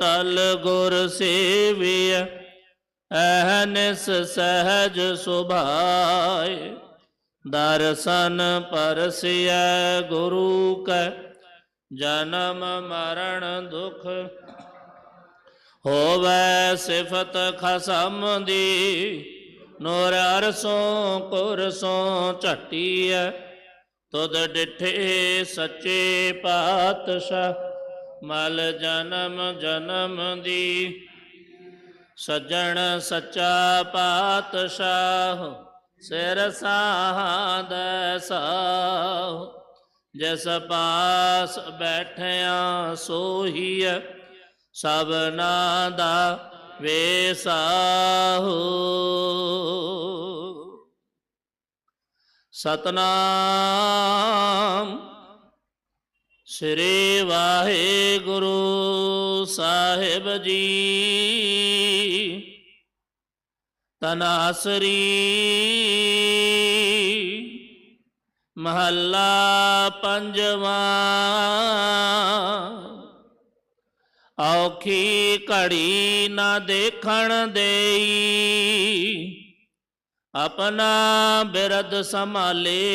ਟਲ ਗੁਰ ਸੇਵਿਆ ਅਹਨਿਸ ਸਹਜ ਸੁਭਾਏ। ਦਰਸ਼ਨ ਪਰਸਿਐ ਗੁਰੂ ਕੈ, ਜਨਮ ਮਰਨ ਦੁਖ ਹੋਵੈ ਸਿਫਤ ਖਸਮ ਦੀ। ਨੂਰ ਅਰਸੋਂ ਕੁਰਸੋਂ ਝਟੀਐ, ਤੁਧ ਡਿਠੇ ਸੱਚੇ ਪਾਤਸ਼ਾਹ। ਮਲ ਜਨਮ ਜਨਮ ਦੀ। ਸੱਜਣ ਸੱਚਾ ਪਾਤਸ਼ਾਹ, ਸਿਰ ਸਾਧ ਸਾਹ। ਜਿਸ ਪਾਸ ਬੈਠਿਆ ਸੋਹੀਐ ਸਭਨਾ ਦਾ ਵੇਸਾਹੂ ਸਤਨਾਮ ਸ੍ਰੀ ਵਾਹਿਗੁਰੂ ਸਾਹਿਬ ਜੀ। ਤਨਾਸਰੀ ਮਹੱਲਾ ਪੰਜਵਾਂ। ਔਖੀ ਘੜੀ ਨਾ ਦੇਖਣ ਦੇਈ। ਆਪਣਾ ਬਿਰਦ ਸੰਭਾਲੇ।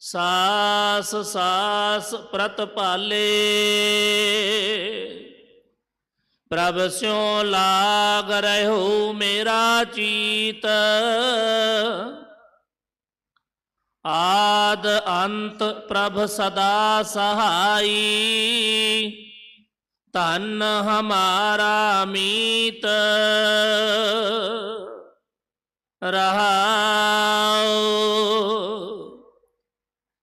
ਸਾਸ ਸਾਸ ਪ੍ਰਤਪਾਲੇ ਪ੍ਰਭ ਸਿਉ ਲਾਗ ਰਹਿਓ ਮੇਰਾ ਚੀਤ। ਆਦ ਅੰਤ ਪ੍ਰਭ ਸਦਾ ਸਹਾਈ। ਧਨ ਹਮਾਰਾ ਮੀਤ। ਰਹਾਉ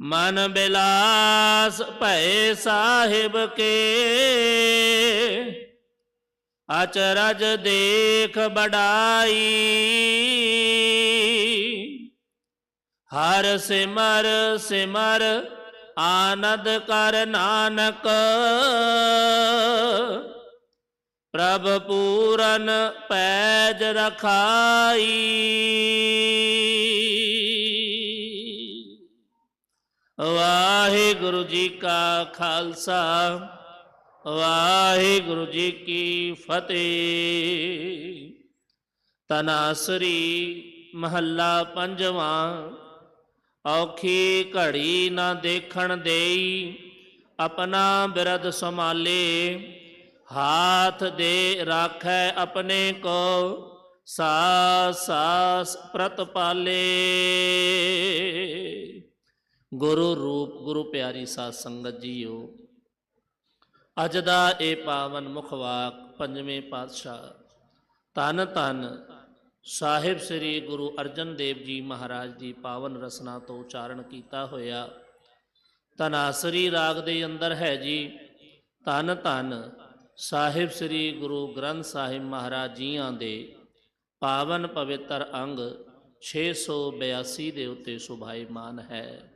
ਮਨ ਬਿਲਾਸ ਭੈ ਸਾਹਿਬ ਕੇ। ਅਚਰਜ ਦੇਖ ਬੜਾਈ ਹਰ ਸਿਮਰ ਸਿਮਰ ਆਨੰਦ ਕਰ ਨਾਨਕ। ਪ੍ਰਭ ਪੂਰਨ ਪੈਜ ਰਖਾਈ। ਵਾਹਿਗੁਰੂ ਜੀ ਕਾ ਖਾਲਸਾ, ਵਾਹਿਗੁਰੂ ਜੀ ਕੀ ਫਤਿਹ। ਤਨਾਸਰੀ ਮਹੱਲਾ ਪੰਜਵਾਂ, ਔਖੀ ਘੜੀ ਨਾ ਦੇਖਣ ਦੇਈ, ਆਪਣਾ ਬਿਰਦ ਸੰਭਾਲੇ। ਹਾਥ ਦੇ ਰਾਖੈ ਆਪਣੇ ਕੋ ਸਾਸ ਸਾਸ ਪ੍ਰਤਪਾਲੇ। ਗੁਰੂ ਰੂਪ, ਗੁਰੂ ਪਿਆਰੀ ਸਾਧ ਸੰਗਤ ਜੀਓ, ਅੱਜ ਦਾ ਇਹ ਪਾਵਨ ਮੁਖ ਵਾਕ ਪੰਜਵੇਂ ਪਾਤਸ਼ਾਹ ਧੰਨ ਧੰਨ ਸਾਹਿਬ ਸ੍ਰੀ ਗੁਰੂ ਅਰਜਨ ਦੇਵ ਜੀ ਮਹਾਰਾਜ ਦੀ ਪਾਵਨ ਰਸਨਾ ਤੋਂ ਉਚਾਰਨ ਕੀਤਾ ਹੋਇਆ। ਤਨਾਸਰੀ ਰਾਗ ਦੇ ਅੰਦਰ ਹੈ ਜੀ, ਧੰਨ ਧੰਨ ਸਾਹਿਬ ਸ੍ਰੀ ਗੁਰੂ ਗ੍ਰੰਥ ਸਾਹਿਬ ਮਹਾਰਾਜ ਜੀਆਂ ਦੇ ਪਾਵਨ ਪਵਿੱਤਰ ਅੰਗ 682 ਦੇ ਉੱਤੇ ਸੁਭਾਈਮਾਨ ਹੈ।